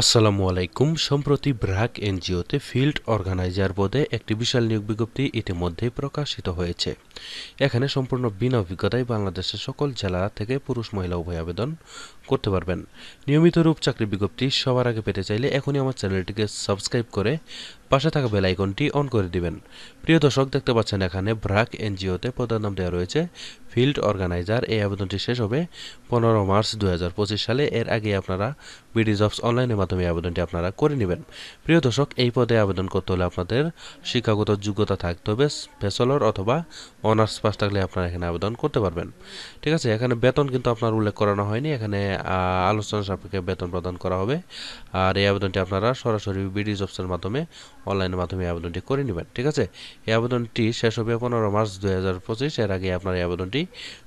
আসসালামু আলাইকুম। সম্প্রতি ব্র্যাক এনজিওতে ফিল্ড অর্গানাইজার পদে একটি বিশাল নিয়োগ বিজ্ঞপ্তি ইতিমধ্যেই প্রকাশিত হয়েছে। এখানে সম্পূর্ণ বিনা অভিজ্ঞতায় বাংলাদেশের সকল জেলা থেকে পুরুষ, মহিলা, উভয় আবেদন করতে পারবেন। নিয়মিত রূপ চাকরি বিজ্ঞপ্তি সবার আগে পেতে চাইলে এখনই আমার চ্যানেলটিকে সাবস্ক্রাইব করে পাশে থাকা বেল আইকনটি অন করে দিবেন। প্রিয় দর্শক, দেখতে পাচ্ছেন এখানে ব্র্যাক এনজিওতে পদের নাম দেওয়া রয়েছে ফিল্ড অর্গানাইজার এই আবেদনটি শেষ হবে পনেরো মার্চ দু হাজার পঁচিশ সালে। এর আগে আপনারা বিডি জবস অনলাইনের মাধ্যমে আবেদনটি আপনারা করে নেবেন। প্রিয় দর্শক, এই পদে আবেদন করতে হলে আপনাদের শিক্ষাগত যোগ্যতা থাকতে হবে ব্যাচেলর অথবা অনার্স পাস থাকলে আপনারা এখানে আবেদন করতে পারবেন। ঠিক আছে, এখানে বেতন কিন্তু আপনার উল্লেখ করানো হয়নি। এখানে আলোচনা সাপেক্ষে বেতন প্রদান করা হবে। আর এই আবেদনটি আপনারা সরাসরি বিডি জবসের মাধ্যমে অনলাইনের মাধ্যমে আবেদনটি করে নেবেন, ঠিক আছে? এই আবেদনটি শেষ হবে পনেরো মার্চ দু হাজার পঁচিশ, এর আগে আপনার এই আবেদনটি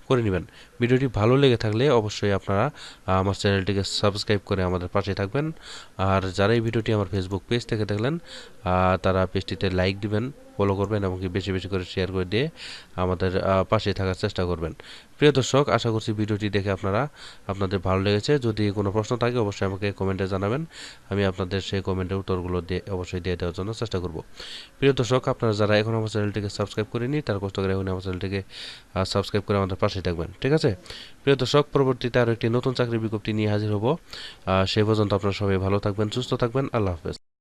করে নেবেন। ভিডিওটি ভালো লেগে থাকলে অবশ্যই আপনারা আমার চ্যানেলটিকে সাবস্ক্রাইব করে আমাদের পাশে থাকবেন। আর যারা এই ভিডিওটি আমার ফেসবুক পেজ থেকে দেখলেন তারা পেজটিতে লাইক দিবেন ফলো করবেন এবং কি বেশি বেশি করে শেয়ার করে দিয়ে আমাদের পাশে থাকার চেষ্টা করবেন। প্রিয় দর্শক, আশা করছি ভিডিওটি দেখে আপনারা, আপনাদের ভালো লেগেছে। যদি কোনো প্রশ্ন থাকে, অবশ্যই আমাকে কমেন্টে জানাবেন। আমি আপনাদের সেই কমেন্টের উত্তরগুলো দিয়ে, অবশ্যই দিয়ে দেওয়ার জন্য চেষ্টা করব। প্রিয় দর্শক, আপনারা যারা এখন আমার চ্যানেলটিকে সাবস্ক্রাইব করেনি তারা কষ্ট করে এখন আমার চ্যানেলটিকে সাবস্ক্রাইব করে আমাদের পাশে থাকবেন। ঠিক আছে? প্রিয় দর্শক, পরবর্তীতে আরও একটি নতুন চাকরি বিজ্ঞপ্তি নিয়ে হাজির হব। সেই পর্যন্ত আপনারা সবাই ভালো থাকবেন, সুস্থ থাকবেন। আল্লাহ হাফেজ।